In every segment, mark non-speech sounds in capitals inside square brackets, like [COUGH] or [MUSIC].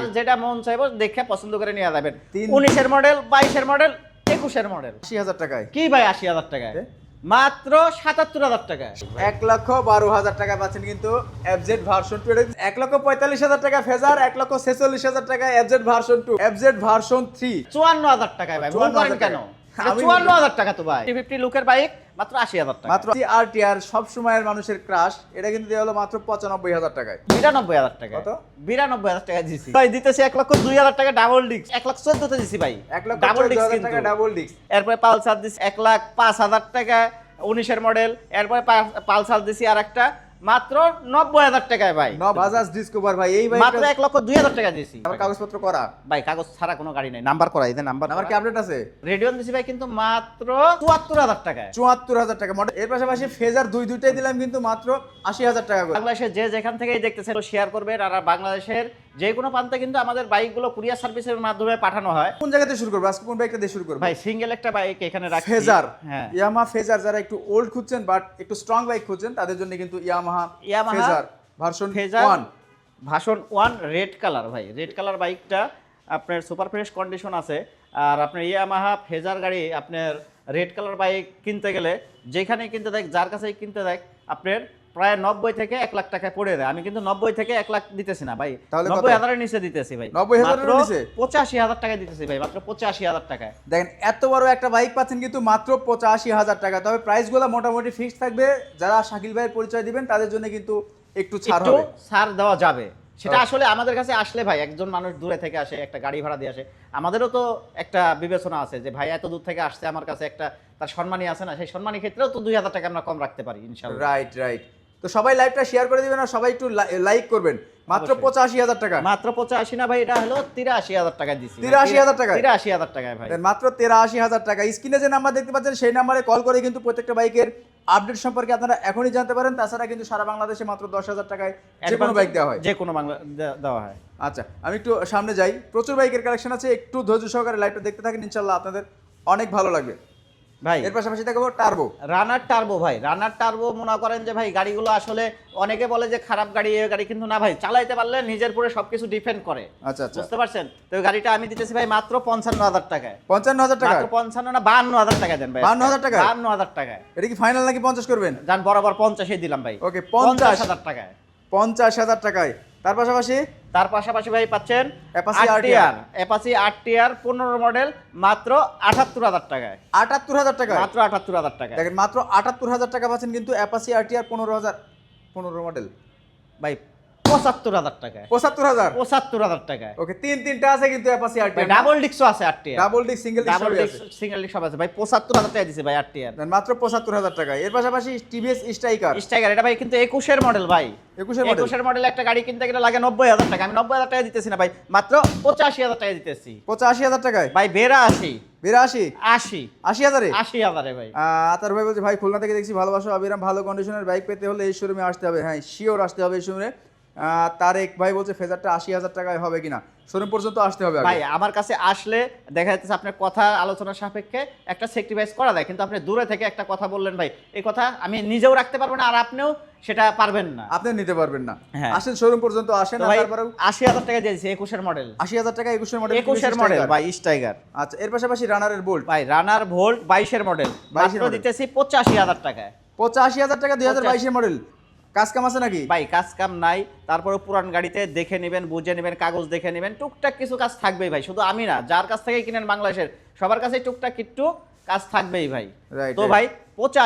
যার যেটা মন চাইব দেখে পছন্দ করে নিয়ে যাবেন। উনিশের মডেল বাইশের মডেল একুশের মডেল আশি হাজার টাকায়। কি ভাই আশি হাজার টাকায়? মাত্র সাতাত্তর হাজার টাকা এক লক্ষ বারো হাজার টাকা পাচ্ছেন কিন্তু এফজেড ভার্সন টু এক লক্ষ পঁয়তাল্লিশ হাজার টাকা ফেজার এক লক্ষ ছেচল্লিশ হাজার টাকা FZ version two FZ version three চুয়ান্ন হাজার টাকায় ভাই করেন কেন? টাকা। চুয়ান্ন হাজার টাকা তো ভাই। ফিফটি লুকের বাইক মাত্র আশি হাজার টাকা। মাত্র আর টি আর সব সময়ের মানুষের ক্রাশ এটা কিন্তু দেওয়া হলো মাত্র পঁচানব্বই হাজার টাকায়। বিরানব্বই হাজার টাকা কত? বিরানব্বই হাজার টাকা দিছি। ভাই দিতেছি এক লক্ষ দুই হাজার টাকা ডাবল ডিস্ক এক লাখ চোদ্দতে দিছি ভাই। এক লক্ষ ডাবল ডিস্ক টাকা ডাবল ডিস্ক এরপরে পালসার দিছি এক লাখ পাঁচ হাজার টাকা উনিশের মডেল এরপরে পালসার দিছি আর একটা মাত্র নব্বই হাজার টাকায় ভাই। বাজাজ ডিসকভার ভাই এই মাত্র এক লক্ষ দুই হাজার টাকা দিয়েছি। আমার কাগজপত্র করা? ভাই কাগজ ছাড়া কোনো গাড়ি নেই। নাম্বার করা এদের নাম্বার আমার কি আপডেট আছে? রেডিও দিছি ভাই কিন্তু মাত্র চুয়াত্তর হাজার টাকায়। চুয়াত্তর হাজার টাকা। মডেল এর পাশাপাশি ফেজার দুই দুইটাই দিলাম কিন্তু মাত্র আশি হাজার টাকা বাংলাদেশে বাংলাদেশের যে যেখান থেকেই দেখতেছে শেয়ার করবে আর বাংলাদেশের যে কোনো প্রান্তে কিন্তু আমাদের বাইকগুলো কুরিয়ার সার্ভিসের মাধ্যমে পাঠানো হয়। কোন জায়গাতে শুরু করব? আজকে কোন বাইকটা দিয়ে শুরু করব? ভাই সিঙ্গেল একটা বাইক এখানে রাখছি। ফেজার। হ্যাঁ। ইয়ামা ফেজার যারা একটু ওল্ড খুঁজছেন বাট একটু স্ট্রং বাইক খুঁজছেন তাদের জন্য কিন্তু Yamaha Yamaha Fazer version Fazer one version one red colour ভাই। রেড কালার বাইকটা আপনার সুপার ফ্রেশ কন্ডিশন আছে। আর আপনার ইয়ামাহা ফেজার গাড়ি আপনার রেড কালার বাইক কিনতে গেলে যেখানে কিনতে দেখ যার কাছেই কিনতে দেখ আপনার প্রায় নব্বই থেকে এক লাখ টাকায় পড়ে দেয়। আমি কিন্তু নব্বই থেকে এক লাখ দিতেছি না ভাই। নব্বই হাজারের নিচে দিতেছি ভাই। 90,000 এর নিচে? পঁচাশি হাজার টাকায় দিতেছি ভাই। মাত্র পঁচাশি হাজার টাকায়। দেখেন এত বড় একটা বাইক পাচ্ছেন কিন্তু মাত্র পঁচাশি হাজার টাকা। তবে প্রাইসগুলো মোটামুটি ফিক্সড থাকবে। যারা শাকিল ভাইয়ের পরিচয় দিবেন তাদের জন্য কিন্তু একটু ছাড় হবে। ছাড় দেওয়া যাবে। সেটা আসলে আমাদের কাছে আসলে ভাই একজন মানুষ দূরে থেকে আসে একটা গাড়ি ভাড়া দিয়ে আসে। আমাদেরও তো একটা বিবেচনা আছে যে ভাই এত দূর থেকে আসছে আমার কাছে একটা তার সম্মানী আছে না। সেই সম্মানী ক্ষেত্রেও তো দুই হাজার টাকা আমরা কম রাখতে পারি ইনশাল্লাহ রাইট রাইট তো সবাই লাইভটা শেয়ার করে দিবেন আর সবাই একটু লাইক করবেন। মাত্র পঁচাশি হাজার টাকা। মাত্র পঁচাশি না ভাই এটা হলো তিরাশি হাজার টাকা দিচ্ছি। তিরাশি হাজার টাকা। তিরাশি হাজার টাকায় ভাই। মাত্র তেরাশি হাজার টাকা। স্ক্রিনে যে নাম্বার দেখতে পাচ্ছেন সেই নাম্বারে কল করে কিন্তু প্রত্যেকটা বাইকের আপডেট সম্পর্কে আপনারা এখনই জানতে পারেন। তাছাড়া কিন্তু সারা বাংলাদেশে মাত্র দশ হাজার টাকায় যে কোনো বাইক দেওয়া হয়। যে কোনো বাংলা দেওয়া হয়। আচ্ছা আমি একটু সামনে যাই। প্রচুর বাইকের কালেকশন আছে একটু ধৈর্য সহকারে লাইভটা দেখতে থাকেন। ইনশাল্লাহ আপনাদের অনেক ভালো লাগবে। ভাই। এর পাশাপাশি দেখাবো টার্বো রানার টার্বো ভাই রানার টার্বো মনে করেন যে ভাই গাড়িগুলো আসলে অনেকে বলে যে খারাপ গাড়ি এ গাড়ি কিন্তু না ভাই চালাইতে পারলে নিজের পুরো সবকিছু ডিপেন্ড করে। আচ্ছা আচ্ছা। বুঝতে পারছেন? তো গাড়িটা আমি দিতেছি ভাই মাত্র পঞ্চান্ন হাজার টাকায়। পঞ্চান্ন হাজার টাকা? মাত্র পঞ্চান্ন না বান্ন হাজার টাকা দেন ভাই। 52,000 টাকায়? বান্ন হাজার টাকায় এটা কি ফাইনাল নাকি পঞ্চাশ করবেন? যান বরাবর পঞ্চাশে দিলাম ভাই। Okay, পঞ্চাশ হাজার টাকায়। পঞ্চাশ হাজার টাকায়। তার পাশাপাশি তার পাশাপাশি ভাই পাচ্ছেন অ্যাপাসি আরটিআর অ্যাপাচি আরটিআর পনেরো মডেল মাত্র আটাত্তর হাজার টাকায়। আটাত্তর হাজার টাকা মাত্র আটাত্তর হাজার টাকা দেখেন মাত্র আটাত্তর হাজার টাকা পাচ্ছেন কিন্তু অ্যাপাসি আর আরটিআর পনেরো হাজার পনেরো মডেল ভাই পঁচাত্তর হাজার টাকায়। পঁচাত্তর হাজার? পঁচাত্তর হাজার টাকায়। ওকে তিন তিনটা আছে কিন্তু অ্যাপাসি ডাবল আছে ডাবল সিঙ্গেল ডাবল সিঙ্গেল সব আছে। ভাই পঁচাত্তর হাজার টাকা দিছে ভাই আরটিআর মাত্র পঁচাত্তর হাজার টাকা এর পাশাপাশি টিভিএস স্ট্রাইকার স্ট্রাইকার এটা ভাই কিন্তু একুশের মডেল ভাই। একুশের মডেল একুশের মডেল একটা গাড়ি কিনতে গেলে লাগে নব্বই হাজার টাকা। আমি নব্বই হাজার টাকা দিতেছি না ভাই মাত্র পঁচাশি হাজার টাকা দিতেছি। পঁচাশি হাজার টাকায়? ভাই বেরা আশি। বিরাশি আশি? আশি। হাজারে? আশি হাজারে ভাই। আতার ভাই বলছে ভাই খুলনা থেকে দেখছি ভালোবাসো আবিরাম ভালো কন্ডিশনের বাইক পেতে হলে এই শোরুমে আসতে হবে। হ্যাঁ শিওর আসতে হবে এই শোরুমে তারেক ভাই বলছে ফেজারটা আশি হাজার টাকায় হবে কিনা? শোরুম পর্যন্ত আসতে হবে ভাই আমার কাছে আসলে দেখা যাচ্ছে আপনার কথা আলোচনার সাপেক্ষে একটা স্যাক্রিফাইস করা যায় কিন্তু আপনি দূরে থেকে একটা কথা বললেন ভাই। এই কথা আমি নিজেও রাখতে পারব না আর আপনিও সেটা পারবেন না। আপনি নিতে পারবেন না। হ্যাঁ। আসেন শোরুম পর্যন্ত আসেন তো আর ভাই তারপরেও আশি হাজার টাকা দিয়েছি একুশের মডেল আশি হাজার টাকা একুশের মডেল একুশের মডেল ভাই স্টাইগার আচ্ছা এর পাশাপাশি রানারের বোল্ট ভাই রানার ভোল্ট বাইশের মডেল 22 মাত্র দিতেছি পঁচাশি হাজার টাকায়। পঁচাশি হাজার টাকা দুই হাজার বাইশের মডেল কাজ কাম আছে নাকি? ভাই কাজ কাম নাই। তারপরে পুরান গাড়িতে দেখে নেবেন বুঝে নেবেন কাগজ দেখে নেবেন। টুকটাক কিছু কাজ থাকবেই ভাই শুধু আমি না যার কাছ থেকে কিনেন বাংলাদেশের সবার কাছে টুকটাক একটু কাজ থাকবেই ভাই। তো ভাই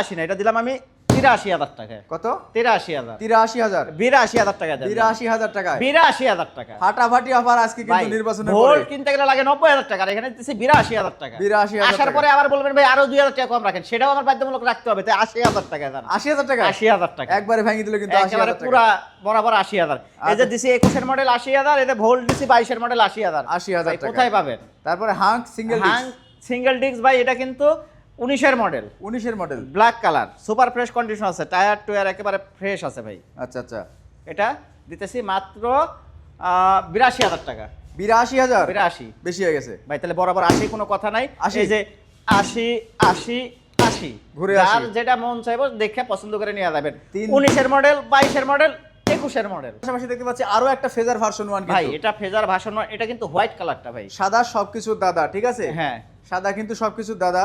আসি না এটা দিলাম আমি তিরাশি হাজার টাকায় কত? তিরাশি হাজার। তিরাশি হাজার। বিরাশি হাজার টাকা বিরাশি হাজার টাকায়। বিরাশি হাজার টাকা। ফাটাফাটি অফার আজকে কিন্তু পরে। কিনতে গেলে লাগে নব্বই হাজার টাকা এখানে দিচ্ছি বিরাশি হাজার টাকা। 82,000 আসার পরে আবার বলবেন ভাই আরও দুই হাজার টাকা কম রাখেন। সেটাও আমার বাধ্যতামূলক রাখতে হবে। তাই আশি হাজার টাকা আশি হাজার টাকা? আশি হাজার টাকা। একবারে ভেঙে দিল কিন্তু একেবারে পুরা বরাবর আশি হাজার। এই যে আচ্ছা। দিছি একুশের মডেল আশি হাজার এতে ভোল্ট দিছি বাইশের মডেল আশি হাজার। 80,000 ভাই, টাকা। কোথায় পাবেন? তারপরে Hunk single Hunk single disc ভাই এটা কিন্তু উনিশের মডেল উনিশের model black colour super fresh condition আছে টায়ার টুয়ার একেবারে ফ্রেশ আছে ভাই। আচ্ছা আচ্ছা। এটা দিতেছি মাত্র বিরাশি হাজার টাকা। বিরাশি হাজার? বিরাশি। বেশি হয়ে গেছে। ভাই তাহলে বরাবর আশি কোনো কথা নাই। 80 এই যে আশি আশি আশি। ঘুরে আর যেটা মন চাইব দেখে পছন্দ করে নিয়ে যাবেন। উনিশের মডেল বাইশের মডেল একুশের মডেল পাশাপাশি দেখতে পাচ্ছি আরও একটা ফেজার ভার্সন ওয়ান ভাই এটা ফেজার ভাষণ এটা কিন্তু হোয়াইট কালারটা ভাই। সাদা সবকিছুর দাদা ঠিক আছে? হ্যাঁ। সাদা কিন্তু সবকিছুর দাদা।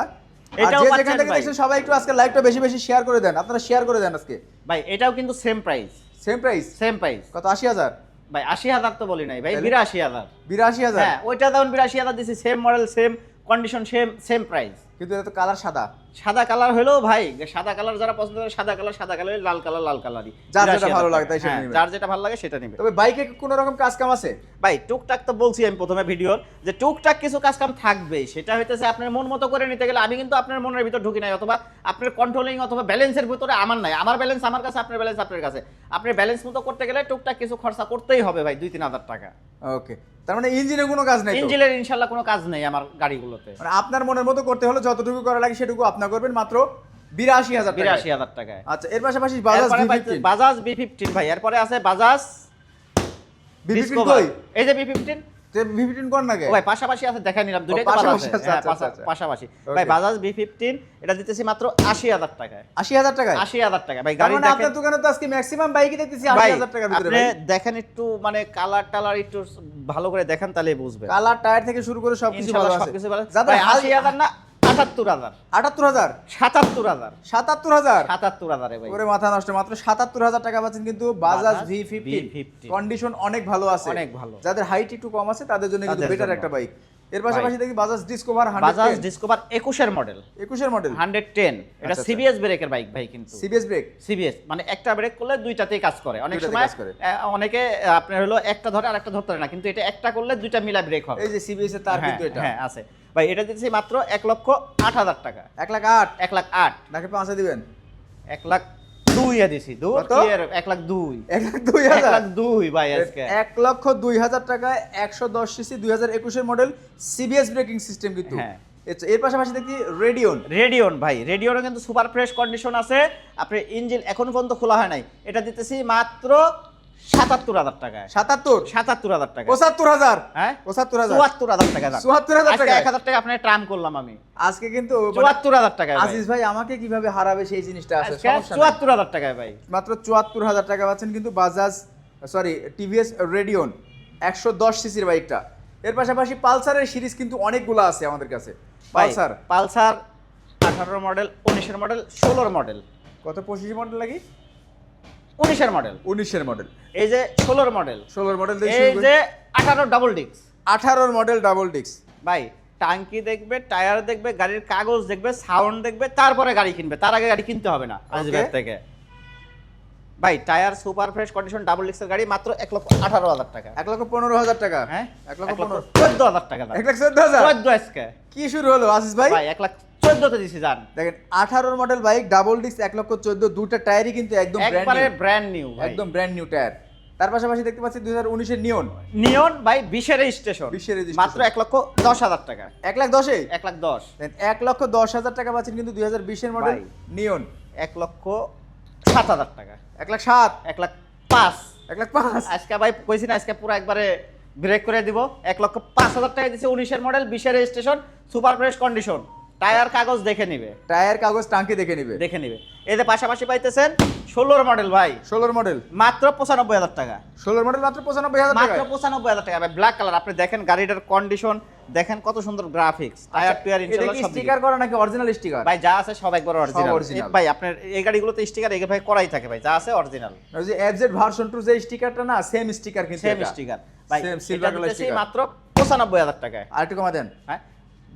এটাও যেখান থেকে দেখছেন সবাই একটু আজকে লাইভটা বেশি বেশি শেয়ার করে দেন। আপনারা শেয়ার করে দেন আজকে। ভাই এটাও কিন্তু same price same price same price কত? আশি হাজার? ভাই আশি হাজার তো বলি নাই। ভাই বিরাশি হাজার। বিরাশি হাজার? হ্যাঁ ওইটা তখন বিরাশি হাজার দিছি same model same condition same same price কিন্তু এটা তো কালার সাদা। সাদা কালার হলেও ভাই সাদা কালার যারা পছন্দ করে সাদা কালার সাদা কালার লাল কালার লাল কালারই। যার যেটা ভালো লাগে তাই সেটা হ্যাঁ, নিবে। যার যেটা ভালো লাগে সেটা নিবে। তবে বাইকে কোনো রকম কাজ কাম আছে? ভাই টুকটাক তো বলছি আমি প্রথমে ভিডিওর যে টুকটাক কিছু কাজ কাম থাকবে সেটা হইতেছে আপনার মন মতো করে নিতে গেলে আমি কিন্তু আপনার মনের ভিতর ঢুকি নাই অথবা আপনার কন্ট্রোলিং অথবা ব্যালেন্সের ভিতরে আমার নাই। আমার ব্যালেন্স আমার কাছে আপনার ব্যালেন্স আপনার কাছে। আপনি ব্যালেন্স মতো করতে গেলে টুকটাক কিছু খরচা করতেই হবে ভাই দুই তিন হাজার টাকা। ওকে তার মানে ইঞ্জিনে কোনো কাজ নেই? ইঞ্জিনের ইনশাল্লাহ কোনো কাজ নেই আমার গাড়িগুলোতে। মানে আপনার মনের মতো করতে হলে যতটুকু করা লাগে সেটুকু আপনার করবেন মাত্র বিরাশি হাজার বিরাশি হাজার টাকায়। আচ্ছা এর পাশাপাশি বাজাজ বাজাজ বি ফিফটিন ভাই এরপরে আছে বাজাজ ফিফটিন এই যে বি ফিফটিন ভাই পাশাপাশি আছে নিলাম দুটাই পাশাপাশি হ্যাঁ, আচ্ছা, আচ্ছা। পাশাপাশি। Okay. ভাই বাজাজ বি ফিফটিন এটা দিতেছি মাত্র আশি হাজার টাকায়। আশি হাজার টাকায়? আশি হাজার টাকা ভাই গাড়ি মানে আপনার দোকানে তো আজকে ম্যাক্সিমাম দেখতেছি আশি হাজার আপনি দেখেন একটু মানে কালার টালার একটু ভালো করে দেখেন তাহলে বুঝবেন। কালার টায়ার থেকে শুরু করে সবকিছু ভালো আছে। সবকিছু ভালো। আশি হাজার না আটাত্তর হাজার। আটাত্তর হাজার? সাতাত্তর হাজার। সাতাত্তর হাজার? সাতাত্তর হাজারে ভাই। করে মাথা নষ্ট মাত্র সাতাত্তর হাজার টাকা পাচ্ছেন কিন্তু বাজাজ ভি ফিফটি কন্ডিশন অনেক ভালো আছে। অনেক ভালো। যাদের হাইট একটু কম আছে তাদের জন্য কিন্তু বেটার। একটা বাইক এর পাশাপাশি দেখি বাজাজ ডিসকভার বাজাজ ডিসকভার একুশের মডেল একুশের মডেল হান্ড্রেড টেন এটা সিবিএস ব্রেকের বাইক ভাই কিন্তু। সিবিএস ব্রেক সিবিএস মানে একটা ব্রেক করলে দুইটাতেই কাজ করে। অনেক সময়। অনেকে আপনার হলো একটা ধরে আর একটা ধরতে না কিন্তু এটা একটা করলে দুইটা মিলা ব্রেক হবে। এই যে সিবিএস এর তার হ্যাঁ, কিন্তু এটা। হ্যাঁ আছে। ভাই এটা দিচ্ছি মাত্র এক লক্ষ আট হাজার টাকা। এক লাখ আট। এক লাখ আট। নাকি পাঁচে দিবেন? এক লাখ দিছি। দু? এক লাখ দুই। এক লাখ দুই হাজার? লাখ দুই ভাই আজকে। এক লক্ষ দুই হাজার টাকায় একশো দশ সিসি দুই হাজার একুশের মডেল সিবিএস ব্রেকিং সিস্টেম কিন্তু। এর পাশাপাশি দেখি রেডিয়ন রেডিয়ন ভাই কিন্তু সুপার ফ্রেশ কন্ডিশন আছে। আপনার ইঞ্জিন এখন পর্যন্ত খোলা হয় নাই। এটা দিতেছি মাত্র সাতাত্তর হাজার টাকায়। সাতাত্তর? সাতাত্তর হাজার টাকা পঁচাত্তর হাজার? হ্যাঁ? পঁচাত্তর হাজার। চুয়াত্তর হাজার টাকা চুয়াত্তর হাজার টাকা এক হাজার টাকা আপনার ট্রাম করলাম আমি। আজকে কিন্তু চুয়াত্তর হাজার টাকায় আজিজ ভাই আমাকে কীভাবে হারাবে সেই জিনিসটা আছে আজকে সমস্যা নাই। চুয়াত্তর হাজার টাকায় ভাই। মাত্র চুয়াত্তর হাজার টাকা পাচ্ছেন কিন্তু বাজাজ সরি টিভিএস রেডিয়ন একশো দশ সিসির বাইকটা। এর পাশাপাশি পালসারের সিরিজ কিন্তু অনেকগুলো আছে আমাদের কাছে। পালসার। পালসার আঠারো মডেল উনিশের মডেল ষোলোর মডেল। কত পঁচিশ মডেল লাগি উনিশের মডেল উনিশের মডেল এই যে ষোলোর মডেল ষোলোর মডেল এই যে আঠারো ডাবল ডিক্স আঠারোর মডেল ডাবল ডিক্স ভাই টাঙ্কি দেখবে টায়ার দেখবে গাড়ির কাগজ দেখবে সাউন্ড দেখবে তারপরে গাড়ি কিনবে। তার আগে গাড়ি কিনতে হবে না। Okay. থেকে। ভাই tyre super fresh condition double ডিক্সের গাড়ি মাত্র এক লক্ষ আঠারো হাজার টাকা। এক লক্ষ পনেরো হাজার টাকা। হ্যাঁ? এক লক্ষ পনেরো। চোদ্দ হাজার টাকা এক লাখ চোদ্দ হাজার? চোদ্দ আজকে। কি শুরু হলো ভাই? ভাই এক লাখ চোদ্দতে দিছি যান দেখেন আঠারোর মডেল বাইক ডাবল ডিস্ক এক লক্ষ চোদ্দ দুটা টায়ারই কিন্তু একদম একবারে ব্র্যান্ড নিউ একদম ব্র্যান্ড নিউ টায়ার তার পাশাপাশি দেখতে পাচ্ছি দুই হাজার উনিশের নিয়ন নিয়ন ভাই বিশের স্টেশন 20 এর registration। মাত্র এক লক্ষ দশ হাজার টাকা। এক লাখ দশে? এক লাখ দশ। এক লক্ষ দশ হাজার টাকা পাচ্ছেন কিন্তু দুই হাজার বিশের মডেল। নিয়ন এক লক্ষ সাত হাজার টাকা। এক লাখ সাত? এক লাখ পাঁচ। এক লাখ পাঁচ? আজকে ভাই কইছি না আজকে পুরো একবারে ব্রেক করে দিব। এক লক্ষ পাঁচ হাজার টাকা দিচ্ছে উনিশের মডেল বিশের registration super fresh condition tyre কাগজ দেখে নিবে। টায়ার কাগজ টাঙ্কি দেখে নিবে। দেখে নিবে। এতে পাশাপাশি পাইতেছেন ষোলোর মডেল ভাই। ষোলোর মডেল মাত্র পঁচানব্বই হাজার টাকা। ষোলোর মডেল মাত্র পঁচানব্বই হাজার মাত্র পঁচানব্বই হাজার টাকা। ভাই ব্ল্যাক কালার আপনি দেখেন গাড়িটার কন্ডিশন দেখেন কত সুন্দর গ্রাফিক্স টায়ার টুয়ার এটা ইনশাআল্লাহ সব। স্টিকার করা নাকি অরিজিনাল স্টিকার ভাই যা আছে সব একবার অরিজিনাল। ভাই আপনার এই গাড়িগুলোতে স্টিকার এগে ভাই করাই থাকে ভাই যা আছে অরিজিনাল ওই যে এফজেড ভার্সন টু যে স্টিকারটা না সেম স্টিকার কিন্তু সেম স্টিকার ভাই silver color দিতেছি sticker। মাত্র পঁচানব্বই হাজার টাকায়। আর একটু কমা দেন। হ্যাঁ?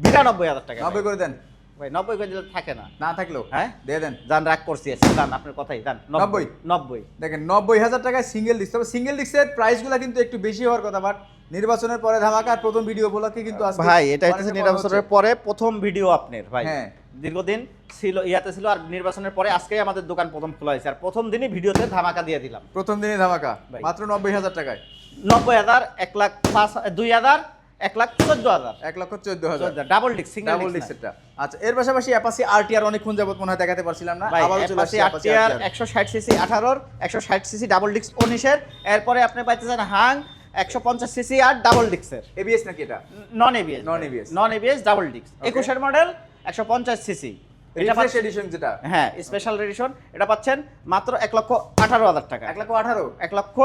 বিরানব্বই হাজার টাকা নব্বই করে দেন ভাই নব্বই করে দিলে থাকে না না থাকলেও হ্যাঁ? দিয়ে দেন যান রাগ করছি যান আপনার কথাই যান নব্বই? নব্বই দেখেন নব্বই হাজার টাকায় সিঙ্গেল ডিস্ক তবে সিঙ্গেল ডিস্কের প্রাইসগুলো কিন্তু একটু বেশি হওয়ার কথা বাট নির্বাচনের পরে ধামাকা প্রথম ভিডিও উপলক্ষে কিন্তু ভাই এটা হচ্ছে নির্বাচনের পরে প্রথম ভিডিও আপনার ভাই হ্যাঁ। দীর্ঘদিন ছিল ইয়াতে ছিল আর নির্বাচনের পরে আজকে আমাদের দোকান প্রথম খোলা হয়েছে আর প্রথম দিনই ভিডিওতে ধামাকা দিয়ে দিলাম প্রথম দিনে ধামাকা ভাই। মাত্র নব্বই হাজার টাকায় নব্বই হাজার এক লাখ পাঁচ দুই হাজার এক লাখ চোদ্দ হাজার। এক লক্ষ চোদ্দ হাজার। ডাবল ডিস্ক সিঙ্গেল ডাবল ডিস্কটা আচ্ছা এর পাশাপাশি অ্যাপাসি আরটিআর অনেকক্ষণ যাবত মনে হয় দেখাতে পারছিলাম না। ভাই আবারও চলে আসছে আরটিআর একশো ষাট সিসি আঠারোর একশো ষাট সিসি ডাবল ডিস্ক উনিশের। এরপরে আপনি পাইতেছেন হাং একশো পঞ্চাশ সিসি আর ডাবল ডিস্কের এবিএস নাকি এটা? Non ABS Non-ABS non ABS double disc একুশের মডেল একশো পঞ্চাশ সিসি এটা রিফ্রেশ এডিশন যেটা? হ্যাঁ স্পেশাল এডিশন এটা পাচ্ছেন মাত্র এক লক্ষ আঠারো হাজার টাকা। এক লক্ষ আঠারো? এক লক্ষ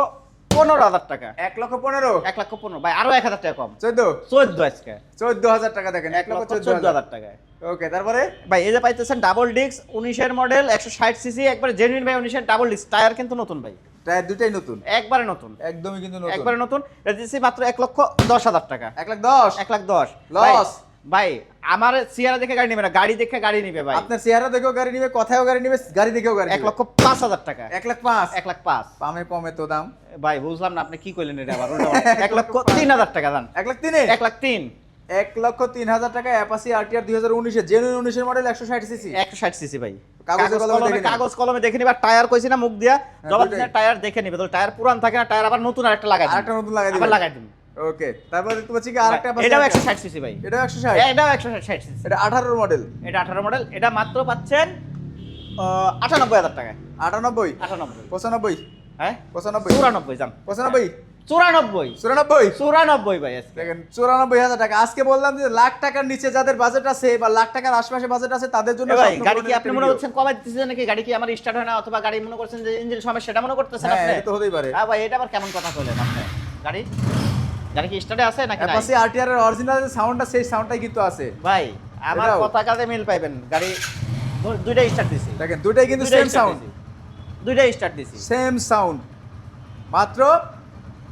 পনেরো হাজার টাকা। এক লক্ষ পনেরো? এক লক্ষ পনেরো। ভাই আরও এক হাজার টাকা কম। চোদ্দ? চোদ্দ আজকে। চোদ্দ হাজার টাকা দেখেন এক লক্ষ চোদ্দ হাজার। টাকায়। ওকে তারপরে? ভাই এই যে পাইতেছেন ডাবল ডিস্ক উনিশের মডেল একশো ষাট সিসি একবারে জেনুইন ভাই উনিশের ডাবল ডিস্ক টায়ার কিন্তু নতুন ভাই। টায়ার দুটাই নতুন? একবারে নতুন। একদমই কিন্তু নতুন। একবারে নতুন। এটা দিচ্ছি মাত্র এক লক্ষ দশ হাজার টাকা। এক লাখ দশ? এক লাখ দশ। Loss। ভাই, আমার সিয়ারা দেখে গাড়ি নেবে না গাড়ি দেখে গাড়ি নিবে ভাই। আপনার চেহারা দেখেও গাড়ি নিবে কথাও গাড়ি নিবে গাড়ি দেখেও গাড়ি এক। লক্ষ পাঁচ হাজার টাকা। এক লাখ পাঁচ। এক লাখ পাঁচ। পামে কমে তো দাম। ভাই বুঝলাম না আপনি কি করলেন এটা আবার। [LAUGHS] এক লক্ষ তিন হাজার টাকা দান এক লাখ তিনে? এক লাখ তিন। এক লক্ষ তিন হাজার টাকা অ্যাপাসি আরটিআর দুই হাজার উনিশে জেনুইন উনিশের মডেল একশো ষাট সিসি একশো ষাট সিসি ভাই। কাগজ কলমে দেখে নিবে। টায়ার কইছি না মুখ দিয়া জবাব দুটাই। টায়ার দেখে নিবে। তো টায়ার পুরান থাকে না টায়ার আবার নতুন আরেকটা লাগাই আরেকটা নতুন লাগাই। আবার লাগাই দিন ওকে তারপর দেখতে পাচ্ছি কি আরেকটা এটাও RTR একশো ষাট সিসি ভাই। এটাও একশো ষাট? এটাও একশো ষাট সিসি এটা আঠারোর মডেল এটা আঠারো মডেল এটা মাত্র পাচ্ছেন আহ, আটানব্বই হাজার টাকায়। আটানব্বই? আটানব্বই। পঁচানব্বই? হ্যাঁ? পঁচানব্বই? চুরানব্বই যান পঁচানব্বই? চুরানব্বই। চুরানব্বই? চুরানব্বই ভাই দেখেন চুরানব্বই হাজার টাকা। আজকে বললাম যে লাখ টাকার নিচে যাদের বাজেট আছে বা লাখ টাকার আশেপাশে বাজেট আছে তাদের জন্য ভাই গাড়ি কি আপনি মনে। করছেন কমাই দিতেছেন নাকি? গাড়ি কি আমার স্টার্ট হয় না? অথবা গাড়ি মনে করছেন যে ইঞ্জিন সমস্যা সেটা মনে করতেছেন হ্যাঁ আপনি? তো হতেই পারে। হ্যাঁ ভাই এটা আবার কেমন কথা বলেন আপনি? গাড়ি? গাড়ি কি স্টার্টে আছে নাকি নাই? অ্যাপাসি আরটিআর এর অরিজিনাল যে সাউন্ডটা সেই সাউন্ডটাই কিন্তু আছে। ভাই আমার কথা কাজে মিল পাইবেন। গাড়ি দুইটাই স্টার্ট দিছি। দেখেন দুইটাই কিন্তু সেম সাউন্ড। দুইটাই স্টার্ট দিছি। সেম সাউন্ড মাত্র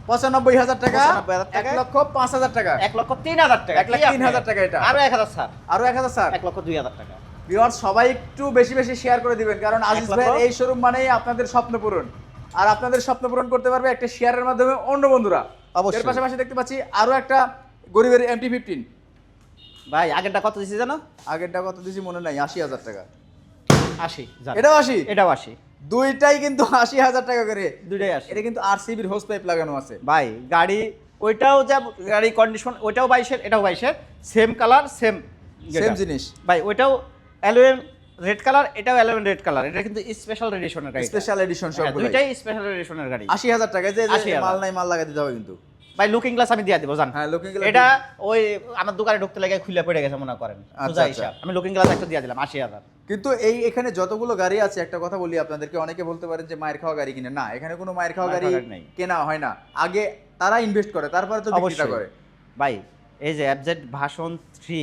পঁচানব্বই হাজার টাকা 95,000 এক টাকা। লক্ষ পাঁচ হাজার টাকা। এক লক্ষ তিন হাজার টাকা। এক লাখ তিন? হাজার টাকা এটা। আরও এক হাজার স্যার। আরও এক হাজার স্যার। এক লক্ষ দুই হাজার টাকা। ভিউয়ার্স সবাই একটু বেশি বেশি শেয়ার করে দিবেন কারণ আজিজ ভাইয়ের এই শোরুম মানেই আপনাদের স্বপ্ন পূরণ। আর আপনাদের স্বপ্ন পূরণ করতে পারবে একটা শেয়ারের মাধ্যমে অন্য বন্ধুরা। অবশ্যই। এর পাশাপাশি দেখতে পাচ্ছি আরও একটা গরিবের এমটি ফিফটিন ভাই আগেরটা কত দিছি জানো? আগেরটা কত দিছি মনে নাই আশি হাজার টাকা। আশি। এটাও আশি? এটাও আশি। দুইটাই কিন্তু আশি হাজার টাকা করে। দুইটাই আশি। এটা কিন্তু আর সিবির হোস পাইপ লাগানো আছে। ভাই গাড়ি ওইটাও যা গাড়ি কন্ডিশন ওইটাও বাইশের এটাও বাইশের। সেম কালার সেম সেম জিনিস। ভাই ওইটাও অ্যালোয়েন রেড কালার এটাও অ্যালোয়েন রেড কালার। এটা কিন্তু স্পেশাল এডিশনের গাড়ি। স্পেশাল এডিশন সব দুইটাই স্পেশাল এডিশনের গাড়ি। আশি হাজার টাকা যে যে মাল নাই মাল লাগাই দিতে হবে কিন্তু। ভাই লুকিং গ্লাস আমি দিয়ে দিব জান। হ্যাঁ লুকিং গ্লাস এটা ওই আমার দোকানে ঢুকতে লেগে খুলে পড়ে গেছে মনে করেন। আচ্ছা, সোজা আচ্ছা। হিসাব। আমি লুকিং গ্লাস একটা দিয়ে দিলাম আশি হাজার। কিন্তু এই এখানে যতগুলো গাড়ি আছে একটা কথা বলি আপনাদেরকে অনেকে বলতে পারেন যে মায়ের খাওয়া গাড়ি কিনে। না এখানে কোনো মায়ের খাওয়া গাড়ি কেনা হয় না। আগে তারা ইনভেস্ট করে তারপরে তো বিক্রিটা করে। ভাই এই যে FZ version three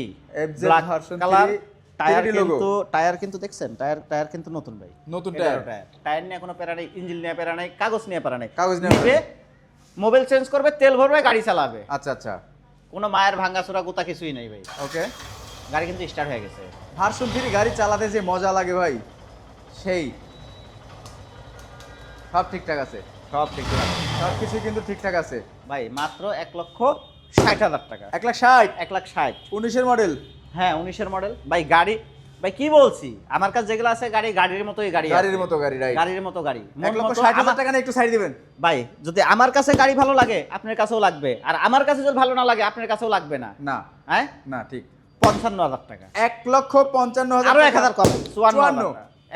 FZ black version colour 3 tyre কিন্তু টায়ার কিন্তু দেখছেন? টায়ার টায়ার কিন্তু নতুন ভাই। নতুন টায়ার টায়ার টায়ার নিয়ে কোনো প্যারা নেই ইঞ্জিন নিয়ে প্যারা নেই কাগজ নিয়ে প্যারা নেই। কাগজ নিয়ে মোবাইল চেঞ্জ করবে তেল ভরবে গাড়ি চালাবে। আচ্ছা আচ্ছা। কোনো মায়ের ভাঙ্গাচোরা গোতা কিছুই নেই ভাই। ওকে গাড়ি কিন্তু স্টার্ট হয়ে গেছে। ভার্সন থ্রি গাড়ি চালাতে যে মজা লাগে ভাই সেই। সব ঠিকঠাক আছে। সব ঠিক আছে। সব কিছু কিন্তু ঠিকঠাক আছে। ভাই মাত্র এক লক্ষ ষাট হাজার টাকা। এক লাখ ষাট? এক লাখ ষাট। উনিশের মডেল হ্যাঁ উনিশের মডেল ভাই গাড়ি ভাই কি বলছি? আমার কাছে যেগুলো আছে গাড়ি গাড়ির মতোই গাড়ি গাড়ির মতো গাড়ি রাইট গাড়ির মতো গাড়ি। এক লক্ষ ষাট হাজার টাকা একটু সাইড দিবেন। ভাই যদি আমার কাছে গাড়ি ভালো লাগে আপনার কাছেও লাগবে। আর আমার কাছে যদি ভালো না লাগে আপনার কাছেও লাগবে না। না। হ্যাঁ? না ঠিক। পঞ্চান্ন হাজার টাকা। এক লক্ষ পঞ্চান্ন হাজার আরও এক হাজার কম। চুয়ান্ন।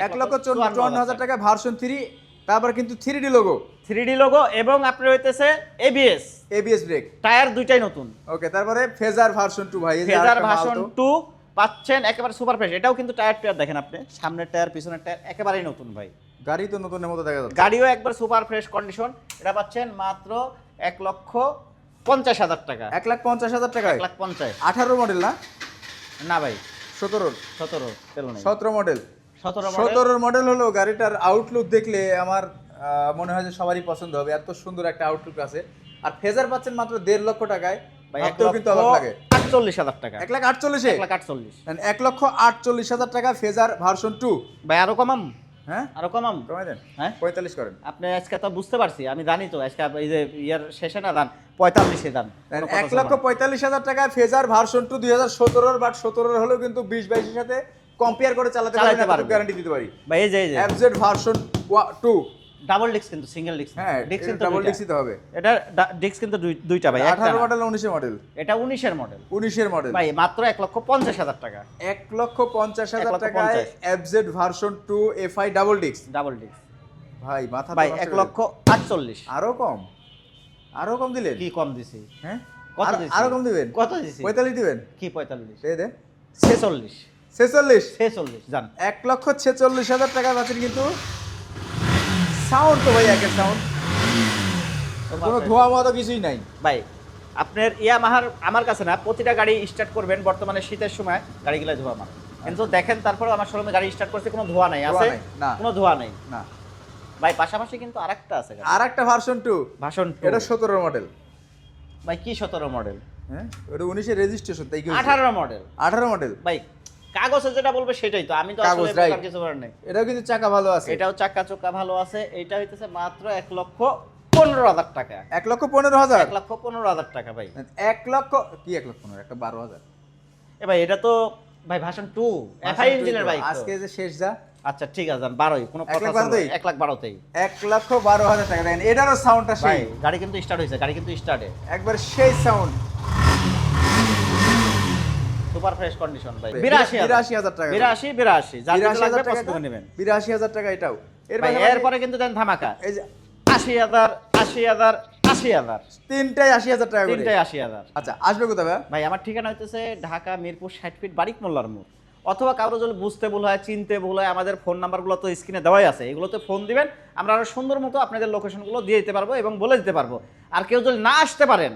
এক লক্ষ চুয়ান্ন হাজার টাকা। ভার্সন থ্রি তারপর কিন্তু three D logo three D logo এবং আপনার হইতেছে এবিএস এবিএস ব্রেক টায়ার দুইটাই নতুন। ওকে তারপরে ফেজার ভার্সন টু ভাই ফেজার ভার্সন। টু পাচ্ছেন একেবারে সুপার ফ্রেশ এটাও কিন্তু টায়ার টায়ার দেখেন আপনি। সামনের টায়ার পিছনের টায়ার একেবারেই নতুন ভাই। গাড়ি তো নতুনের মতো দেখা যাচ্ছে। গাড়িও একবার সুপার ফ্রেশ কন্ডিশন এটা পাচ্ছেন মাত্র এক লক্ষ পঞ্চাশ হাজার টাকা। এক লাখ পঞ্চাশ হাজার টাকায়? এক লাখ পঞ্চাশ। আঠারো মডেল না? না ভাই। সতেরোর সতেরো তেল নেই। সতেরো মডেল। সতেরোর মডেল হলো গাড়িটার আউটলুক দেখলে আমার মনে হয় যে সবারই পছন্দ হবে। এত সুন্দর একটা আউটলুক আছে। আর ফেজার পাচ্ছেন মাত্র দেড় লক্ষ টাকায়। ভাই এক ভাবতেও কিন্তু অবাক লাগে। আটচল্লিশ হাজার টাকা। এক লাখ আটচল্লিশে? এক লাখ আটচল্লিশ। এক লক্ষ আটচল্লিশ হাজার টাকা ফেজার ভার্সন টু ভাই আরও কমাম? হ্যাঁ? আরও কমাম? কমাই দেন। হ্যাঁ? পঁয়তাল্লিশ করেন। আপনি আজকে তো বুঝতে পারছি আমি জানি তো আজকে এই যে ইয়ার শেষে না দান পঁয়তাল্লিশে দান। এক লক্ষ পঁয়তাল্লিশ হাজার টাকা ফেজার ভার্সন টু দুই হাজার সতেরোর বাট সতেরোর হলেও কিন্তু বিশ বাইশের সাথে কম্পেয়ার করে চালাতে চালাতে পারবেন। গ্যারান্টি দিতে পারি। ভাই এই যে এই যে। FZ version two double disc কিন্তু সিঙ্গেল ডিস্ক হ্যাঁ ডিস্ক কিন্তু ডাবল। ডিক্স দিতে হবে। এটা ডিস্ক কিন্তু দুই- দুইটা ভাই একটা আঠারো না। মডেল উনিশের মডেল এটা উনিশের মডেল উনিশের মডেল ভাই মাত্র এক লক্ষ পঞ্চাশ হাজার টাকা। এক লক্ষ পঞ্চাশ হাজার এক লক্ষ টাকায়। FZ version two FI double ডিক্স ডাবল ডিস্ক ভাই মাথা ভাই নষ্ট এক লক্ষ আটচল্লিশ। দিলেন। আরও কম। আরও কম দিলেন? কি কম দিছি? হ্যাঁ? কত দিছি? আরও কম দিবেন? কত দিছি? পঁয়তাল্লিশ দিবেন? কি পঁয়তাল্লিশ? দে দে। ছেচল্লিশ। ছেচল্লিশ। ছেচল্লিশ যান এক লক্ষ ছেচল্লিশ হাজার টাকা পাচ্ছেন কিন্তু। সাউন্ড তো ভাই একের সাউন্ড। কোনো ধোয়া মোয়া তো কিছুই নাই। ভাই আপনার ইয়ামাহার আমার কাছে না প্রতিটা গাড়ি স্টার্ট করবেন বর্তমানে শীতের সময় গাড়িগুলো ধোয়া মার। কিন্তু দেখেন তারপরে আমার শোরুমে গাড়ি স্টার্ট করছে কোনো ধোয়া নাই আছে? না। কোনো ধোয়া নাই। না। ভাই পাশাপাশি কিন্তু আরেকটা আছে গাড়ি। আর একটা ভার্সন টু এটা সতেরো মডেল ভাই কি সতেরো মডেল হ্যাঁ ওটা উনিশের রেজিস্ট্রেশন তাই কি আঠারো মডেল আঠারো মডেল ভাই কাগজে যেটা বলবে সেটাই তো। আমি তো আসলে. কিছু করার নেই। এটাও কিন্তু চাকা ভালো আছে। এটাও চাক্কা চোক্কা ভালো আছে। এটা হইতেছে মাত্র এক লক্ষ পনেরো হাজার টাকা। এক লক্ষ পনেরো হাজার? এক লক্ষ পনেরো হাজার টাকা ভাই। এক লক্ষ কি এক লক্ষ পনেরো? একটা বারো হাজার। এ ভাই এটা তো ভাই ভাষণ টু এফআই ইঞ্জিনের বাইক আজকে যে শেষ যা। আচ্ছা ঠিক আছে বারোই। কোনো কথা? এক লাখ বারোতেই। এক লক্ষ বারো হাজার টাকা। দেখেন এটারও সাউন্ডটা সেই। গাড়ি কিন্তু স্টার্ট হয়েছে গাড়ি কিন্তু স্টার্টে একবার সেই সাউন্ড সুপার ফ্রেশ কন্ডিশন ভাই। বিরাশি বিরাশি হাজার। টাকা। বিরাশি বিরাশি। যার যেটা লাগবে পছন্দ নেবেন। বিরাশি হাজার টাকা এটাও। এরপরে কিন্তু দেন ধামাকা। এই যে আশি হাজার আশি হাজার আশি হাজার। তিনটাই আশি হাজার টাকা করে। তিনটাই আশি হাজার। আচ্ছা আসবে কোথায় ভাই আমার ঠিকানা হইতেছে ঢাকা মিরপুর ষাট ফিট বারিক মোল্লার মোড়। অথবা কারও যদি বুঝতে ভুল হয় চিনতে ভুল হয় আমাদের ফোন নাম্বারগুলো তো স্ক্রিনে দেওয়াই আছে। এগুলোতে ফোন দিবেন আমরা আরও সুন্দর মতো আপনাদের লোকেশনগুলো দিয়ে দিতে পারব এবং বলে দিতে পারব। আর কেউ যদি না আসতে পারেন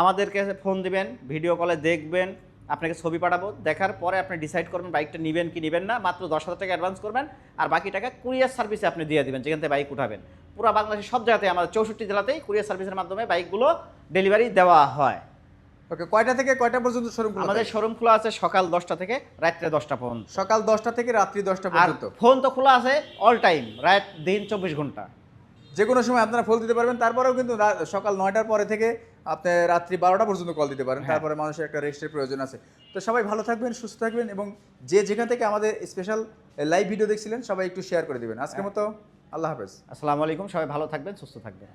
আমাদেরকে ফোন দিবেন ভিডিও কলে দেখবেন আপনাকে ছবি পাঠাবো দেখার পরে আপনি ডিসাইড করবেন বাইকটা নেবেন কি নেবেন না মাত্র দশ হাজার টাকা অ্যাডভান্স করবেন আর বাকি টাকা কুরিয়ার সার্ভিসে আপনি দিয়ে দিবেন যেখান থেকে বাইক উঠাবেন। পুরো বাংলাদেশের সব জায়গাতে আমাদের চৌষট্টি জেলাতেই কুরিয়ার সার্ভিসের মাধ্যমে বাইকগুলো ডেলিভারি দেওয়া হয়। ওকে কয়টা থেকে কয়টা পর্যন্ত শোরুম আমাদের শোরুম খোলা আছে সকাল দশটা থেকে রাত্রে দশটা পর্যন্ত। সকাল দশটা থেকে রাত্রি দশটা পর্যন্ত? ফোন তো খোলা আছে অল টাইম রাত দিন চব্বিশ ঘণ্টা। যে কোনো সময় আপনারা ফোন দিতে পারবেন তারপরেও কিন্তু সকাল নয়টার পরে থেকে আপনি রাত্রি বারোটা পর্যন্ত কল দিতে পারেন। হ্যাঁ। তারপরে মানুষের একটা রেস্টের প্রয়োজন আছে। তো সবাই ভালো থাকবেন সুস্থ থাকবেন এবং যে যেখান থেকে আমাদের স্পেশাল লাইভ ভিডিও দেখছিলেন সবাই একটু শেয়ার করে দেবেন। আজকের মতো আল্লাহ হাফেজ। আসসালামু আলাইকুম সবাই ভালো থাকবেন সুস্থ থাকবেন।